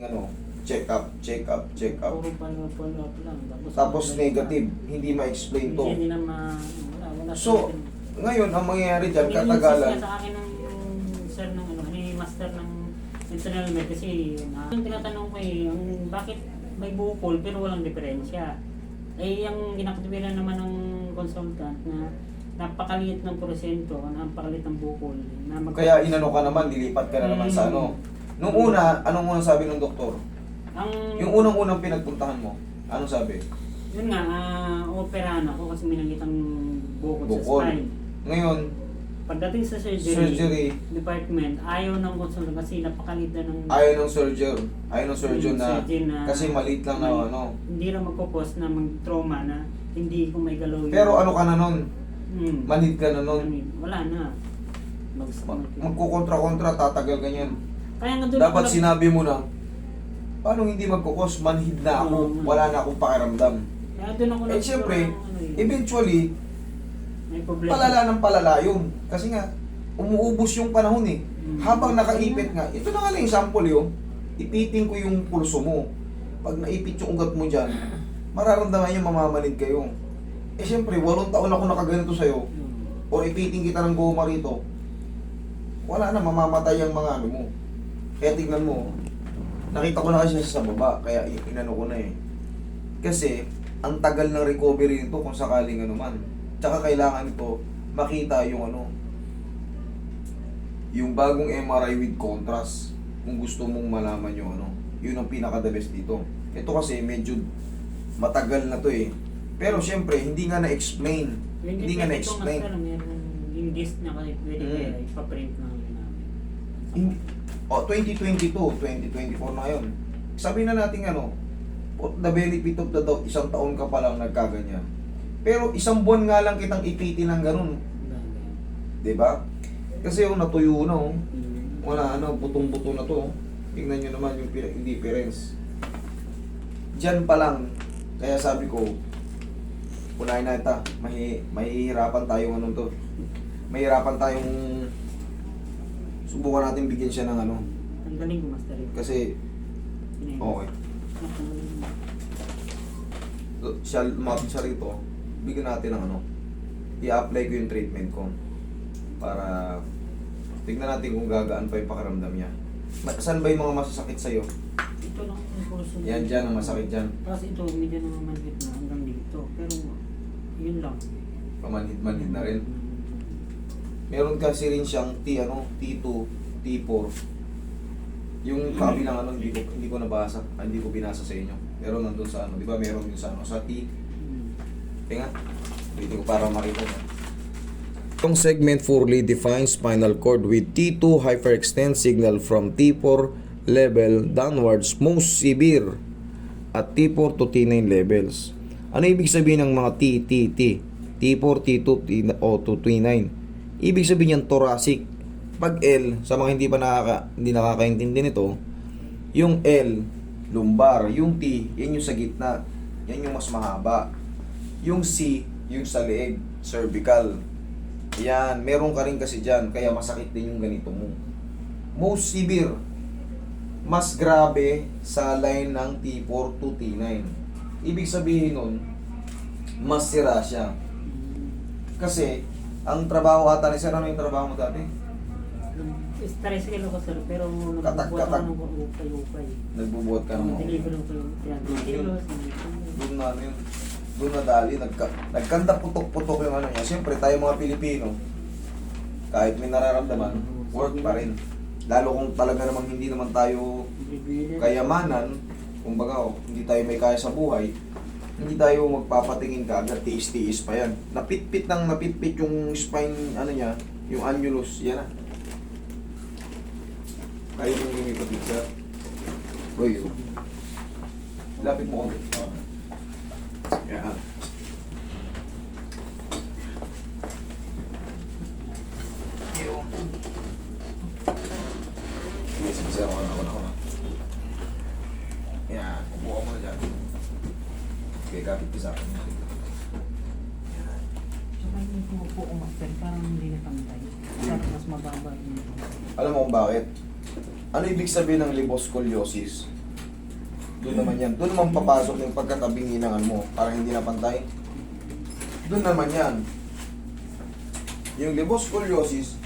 ano, check up, check up, check up. Puro follow follow up lang. Tapos, Tapos negative, hindi ma-explain to. Hindi na ma... Wala, wala. So, Ngayon, ang mangyayari dyan, katagalan, sa akin ng sir ng ano, ni master ng internal med kasi na, yung tinatanong ko eh, yung bakit may bukol pero walang diferensya. Eh, yung ginakatibilan naman ng consultant na napakaliit ng porsyento, napakaliit ng bukol. Na mag- kaya inano ka naman, lilipat ka na naman sa ano. Nung una, anong unang sabi ng doktor? ang, Yung unang-unang pinagpuntahan mo, anong sabi? yun nga, ah, operahan ako kasi may nakitang bukol, Bukol. sa spine. Ngayon, Pagdating sa surgery, surgery, department, ayaw ng consultant kasi napakaliit na ng ayaw ng surgeon, ayaw ng surgeon na, surgeon na- kasi maliit lang na ano. Hindi na magkukos na mag-trauma na hindi ko may galaw yun. Pero ano ka na nun? Hmm. Manhid ka na nun. Wala na. Mag Ma- Magkukontra-kontra, tatagal ka niyan. Kaya nga doon Dapat sinabi mo na, paano hindi magkukos? Manhid na ako, Oo. wala na akong pakiramdam. Kaya doon ako Eh nagkaroon syempre, ng ano eh, eventually, may problema. palala ng palala yun. Kasi nga, umuubos yung panahon eh. Mm. Habang nakaipit nga, ito na nga lang yung sample yun, ipitin ko yung pulso mo. Pag naipit yung ugat mo dyan, mararamdaman yung mamamanid kayo. Eh syempre, walong taon ako nakaganito sa'yo, Hmm. o ipitin kita ng goma rito, wala na, mamamatay ang mga ano mo. Kaya tignan mo, nakita ko na kasi siya sa baba, kaya inano ko na eh. Kasi, ang tagal ng recovery nito kung sakaling ano man. Tsaka kailangan ito makita yung ano, yung bagong MRI with contrast. Kung gusto mong malaman yung ano, yun ang pinaka the best dito. Ito kasi medyo matagal na to eh. Pero syempre, hindi nga na-explain. Yung Hindi nga ko, na-explain. meron yung disc na kasi pwede Mm. ipaprint na yun namin. Hindi. O, 2022, 2024 na yun. Sabi na natin ano, the benefit of the doubt, isang taon ka pa lang nagkaganyan. Pero isang buwan nga lang kitang ipitin ng ganun. di ba? Kasi yung natuyo na oh. Hmm. Wala ano, putong-puto na to. oh. Tingnan nyo naman yung difference. Diyan pa lang, kaya sabi ko, unahin na ito, mahi, mahihirapan tayong ano to. Mahihirapan tayong subukan natin bigyan siya ng ano. Ang galing ko, master. yun. Kasi, Pinay- okay. Siya, lumapit siya rito, bigyan natin ng ano. I-apply ko yung treatment ko. Para tignan natin kung gagaan pa yung pakiramdam niya. Ma- Saan ba yung mga masasakit sa'yo? Ito lang yung pulso. Yan dyan, ang masakit dyan. Tapos ito, medyo naman manhit na hanggang dito. Pero, yun lang. Pamanhid-manhid na rin. Meron kasi rin siyang T, ano, T2, T4. Yung kabilang ano, hindi ko, hindi ko nabasa, ah, hindi ko binasa sa inyo. Pero nandun sa ano, di ba meron din sa ano, sa T. Tinga. Dito ko para makita niyo. Yung segment fully defined spinal cord with T2 hyperextend signal from T4 level downwards most severe at T4 to T9 levels. Ano ibig sabihin ng mga T, T, T? T4, T2, T, o to T9. Ibig sabihin yan thoracic. Pag L, sa mga hindi pa nakaka, hindi nakakaintindi nito, yung L, lumbar. Yung T, yan yung sa gitna. Yan yung mas mahaba. Yung C, yung sa leeg, cervical. Yan, meron ka rin kasi dyan, kaya masakit din yung ganito mo. Most severe, mas grabe sa line ng T4 to T9. Ibig sabihin nun, mas sira siya. Kasi, ang trabaho ata ni Sir, ano yung trabaho mo dati? Stress kilo ko sir, pero Katak- nagbubuhat katak. ako ng upay-upay. Nagbubuhat ka ng Deliver ko yung 300 kilos. doon na ano yun, doon na dali, nagka, nagkanda putok-putok yung ano niya. Siyempre, tayo mga Pilipino, kahit may nararamdaman, work pa rin. Lalo kung talaga namang hindi naman tayo kayamanan, kumbaga, oh, hindi tayo may kaya sa buhay, hindi tayo magpapatingin ka agad, tiis-tiis pa yan. Napitpit ng napitpit yung spine, ano niya, yung annulus, yan na. Kaya yung yung ipapicture. Uy. Lapit mo. Oh. Yan. Yung. Sige, sige, sige. Ako na, ako na, ako na. Yan. Upo ka muna dyan. Okay, kapit ka sa akin. Yan. Saka yung pumupo ko master, parang hindi na pantay. Parang mas mababa yung Alam mo kung bakit? Ano ibig sabihin ng liboscoliosis? Doon naman yan. Doon naman papasok yung pagkatabing hinangan mo para hindi na pantay. Doon naman yan. Yung liboscoliosis,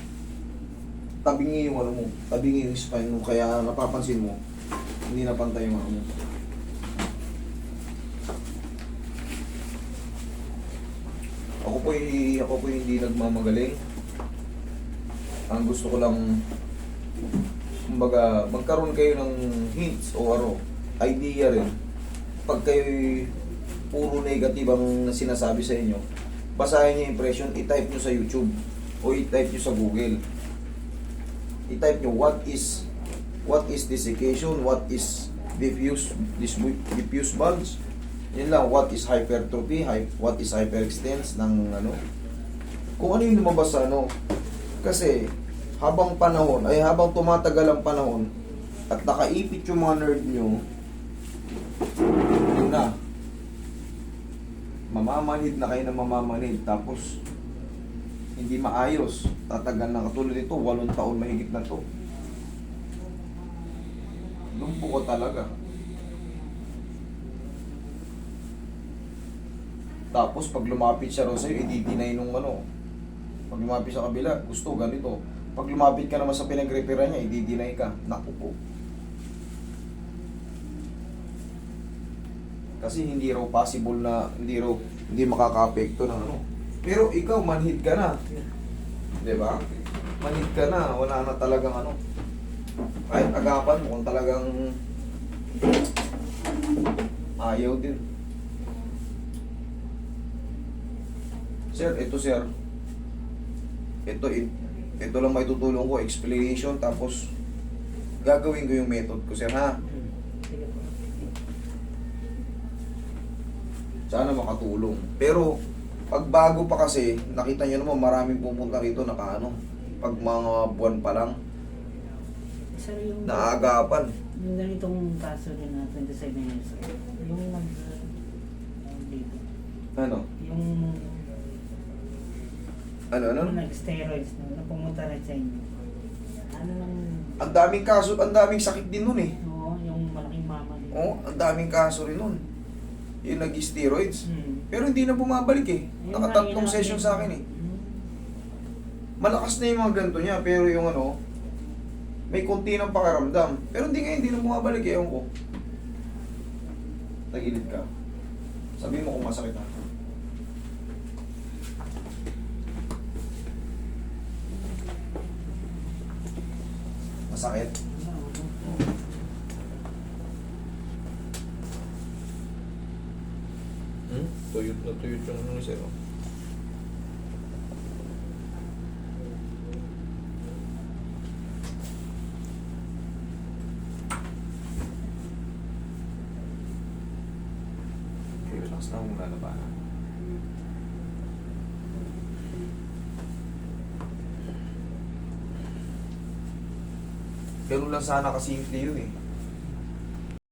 tabingi yung ano mo, tabingi yung spine mo, kaya napapansin mo, hindi na pantay yung ano mo. Ako po ako po hindi nagmamagaling. Ang gusto ko lang kumbaga magkaroon kayo ng hints o ano, idea rin. Pag kayo puro negative ang sinasabi sa inyo, basahin niyo impression, i-type niyo sa YouTube o i-type niyo sa Google. I-type niyo what is what is desiccation, what is diffuse diffuse bulge. Yun lang, what is hypertrophy, hy- what is hyperextends ng ano. Kung ano yung lumabas sa ano. Kasi habang panahon, ay habang tumatagal ang panahon at nakaipit yung mga nerve nyo, yun na. Mamamanid na kayo na mamamanid. Tapos, hindi maayos. Tatagal na katulad ito, walong taon mahigit na to. Lumpo ko talaga. Tapos pag lumapit siya raw sa'yo, i-deny nung ano. Pag lumapit sa kabila, gusto ganito. Pag lumapit ka naman sa pinag-repairan niya, i-deny ka. Naku po. Kasi hindi raw possible na, hindi raw, hindi makaka-apekto ng ano. Pero ikaw, manhid ka na. Di ba? Manhid ka na, wala na talagang ano. Kahit agapan mo kung talagang ayaw din. Sir, ito sir. Ito, it- ito lang may tutulong ko, explanation, tapos gagawin ko yung method ko, sir, ha? Sana makatulong. Pero, pag bago pa kasi, nakita nyo naman maraming pupunta rito naka ano, pag mga buwan pa lang, Sir, yung... naagapan. Yung ganitong kaso din na 27 years old, yung nag... dito, Ano? yung... Ano, ano? Nag-steroids na, na pumunta na sa inyo. Ano nang... Ang daming kaso, ang daming sakit din nun eh. Oo, yung malaking mama din. Oo, ang daming kaso rin nun. Yung nag-steroids. Hmm. Pero hindi na bumabalik eh. Nakatatlong session sa akin eh. Hmm. Malakas na yung mga ganito niya, pero yung ano, may konti ng pakaramdam. Pero hindi nga, hindi na bumabalik eh, ewan ko. Tagilid ka. Sabi mo kung masakit ha. Masakit? Hmm? Tuyot na tuyot yung ano Sir. oh. Okay, relax lang muna na ba? Ganun lang sana kasimple yun eh.